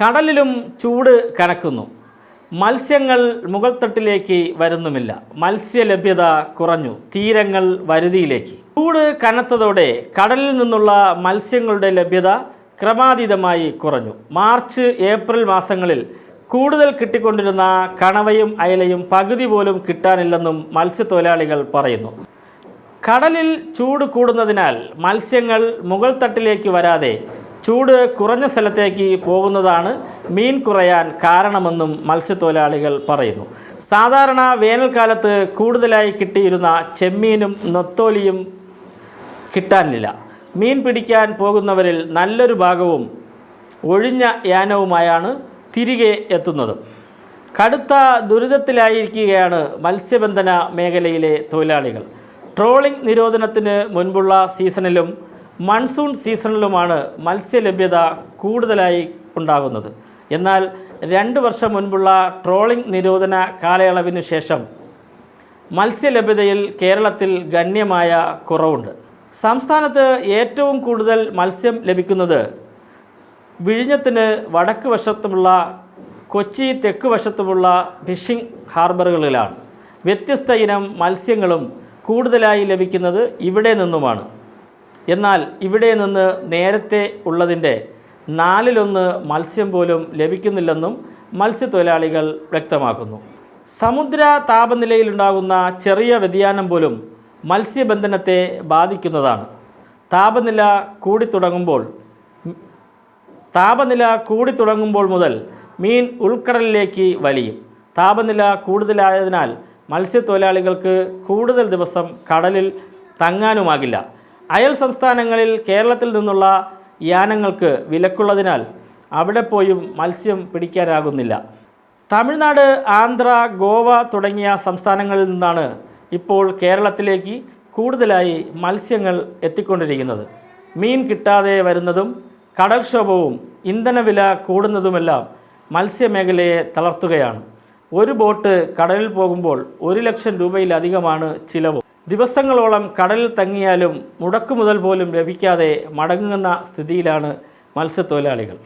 കടലിലും ചൂട് കനക്കുന്നു. മത്സ്യങ്ങൾ മുകൾ തട്ടിലേക്ക് വരുന്നുമില്ല. മത്സ്യലഭ്യത കുറഞ്ഞു. തീരങ്ങൾ വരുതിയിലേക്ക്. ചൂട് കനത്തതോടെ കടലിൽ നിന്നുള്ള മത്സ്യങ്ങളുടെ ലഭ്യത ക്രമാതീതമായി കുറഞ്ഞു. മാർച്ച് ഏപ്രിൽ മാസങ്ങളിൽ കൂടുതൽ കിട്ടിക്കൊണ്ടിരുന്ന കണവയും അയലയും പകുതി പോലും കിട്ടാനില്ലെന്നും മത്സ്യത്തൊഴിലാളികൾ പറയുന്നു. കടലിൽ ചൂട് കൂടുന്നതിനാൽ മത്സ്യങ്ങൾ മുകൾ തട്ടിലേക്ക് വരാതെ ചൂട് കുറഞ്ഞ സ്ഥലത്തേക്ക് പോകുന്നതാണ് മീൻ കുറയാൻ കാരണമെന്നും മത്സ്യത്തൊഴിലാളികൾ പറയുന്നു. സാധാരണ വേനൽക്കാലത്ത് കൂടുതലായി കിട്ടിയിരുന്ന ചെമ്മീനും നൊത്തോലിയും കിട്ടാനില്ല. മീൻ പിടിക്കാൻ പോകുന്നവരിൽ നല്ലൊരു ഭാഗവും ഒഴിഞ്ഞ യാനവുമായാണ് തിരികെ എത്തുന്നത്. കടുത്ത ദുരിതത്തിലായിരിക്കുകയാണ് മത്സ്യബന്ധന മേഖലയിലെ തൊഴിലാളികൾ. ട്രോളിംഗ് നിരോധനത്തിന് മുൻപുള്ള സീസണിലും മൺസൂൺ സീസണിലുമാണ് മത്സ്യലഭ്യത കൂടുതലായി ഉണ്ടാകുന്നത്. എന്നാൽ രണ്ട് വർഷം മുൻപുള്ള ട്രോളിംഗ് നിരോധന കാലയളവിനു ശേഷം മത്സ്യലഭ്യതയിൽ കേരളത്തിൽ ഗണ്യമായ കുറവുണ്ട്. സംസ്ഥാനത്ത് ഏറ്റവും കൂടുതൽ മത്സ്യം ലഭിക്കുന്നത് വിഴിഞ്ഞത്തിന് വടക്ക് വശത്തുമുള്ള കൊച്ചി തെക്ക് വശത്തുമുള്ള ഫിഷിംഗ് ഹാർബറുകളിലാണ്. വ്യത്യസ്ത ഇനം മത്സ്യങ്ങളും കൂടുതലായി ലഭിക്കുന്നത് ഇവിടെ നിന്നുമാണ്. എന്നാൽ ഇവിടെ നിന്ന് നേരത്തെ ഉള്ളതിന്റെ നാലിലൊന്ന് മത്സ്യം പോലും ലഭിക്കുന്നില്ലെന്നും മത്സ്യത്തൊഴിലാളികൾ വ്യക്തമാക്കുന്നു. സമുദ്ര താപനിലയിലുണ്ടാകുന്ന ചെറിയ വ്യതിയാനം പോലും മത്സ്യബന്ധനത്തെ ബാധിക്കുന്നതാണ്. താപനില കൂടിത്തുടങ്ങുമ്പോൾ താപനില കൂടിത്തുടങ്ങുമ്പോൾ മുതൽ മീൻ ഉൾക്കടലിലേക്ക് വലിയും. താപനില കൂടുതലായതിനാൽ മത്സ്യത്തൊഴിലാളികൾക്ക് കൂടുതൽ ദിവസം കടലിൽ തങ്ങാനുമാകില്ല. അയൽ സംസ്ഥാനങ്ങളിൽ കേരളത്തിൽ നിന്നുള്ള യാനങ്ങൾക്ക് വിലക്കുള്ളതിനാൽ അവിടെ പോയും മത്സ്യം പിടിക്കാനാകുന്നില്ല. തമിഴ്നാട് ആന്ധ്ര ഗോവ തുടങ്ങിയ സംസ്ഥാനങ്ങളിൽ നിന്നാണ് ഇപ്പോൾ കേരളത്തിലേക്ക് കൂടുതലായി മത്സ്യങ്ങൾ എത്തിക്കൊണ്ടിരിക്കുന്നത്. മീൻ കിട്ടാതെ വരുന്നതും കടൽക്ഷോഭവും ഇന്ധനവില കൂടുന്നതുമെല്ലാം മത്സ്യമേഖലയെ തളർത്തുകയാണ്. ഒരു ബോട്ട് കടലിൽ പോകുമ്പോൾ ഒരു ലക്ഷം രൂപയിലധികമാണ് ചിലവ്. ദിവസങ്ങളോളം കടലിൽ തങ്ങിയാലും മുടക്കുമുതൽ പോലും ലഭിക്കാതെ മടങ്ങുന്ന സ്ഥിതിയിലാണ് മത്സ്യത്തൊഴിലാളികൾ.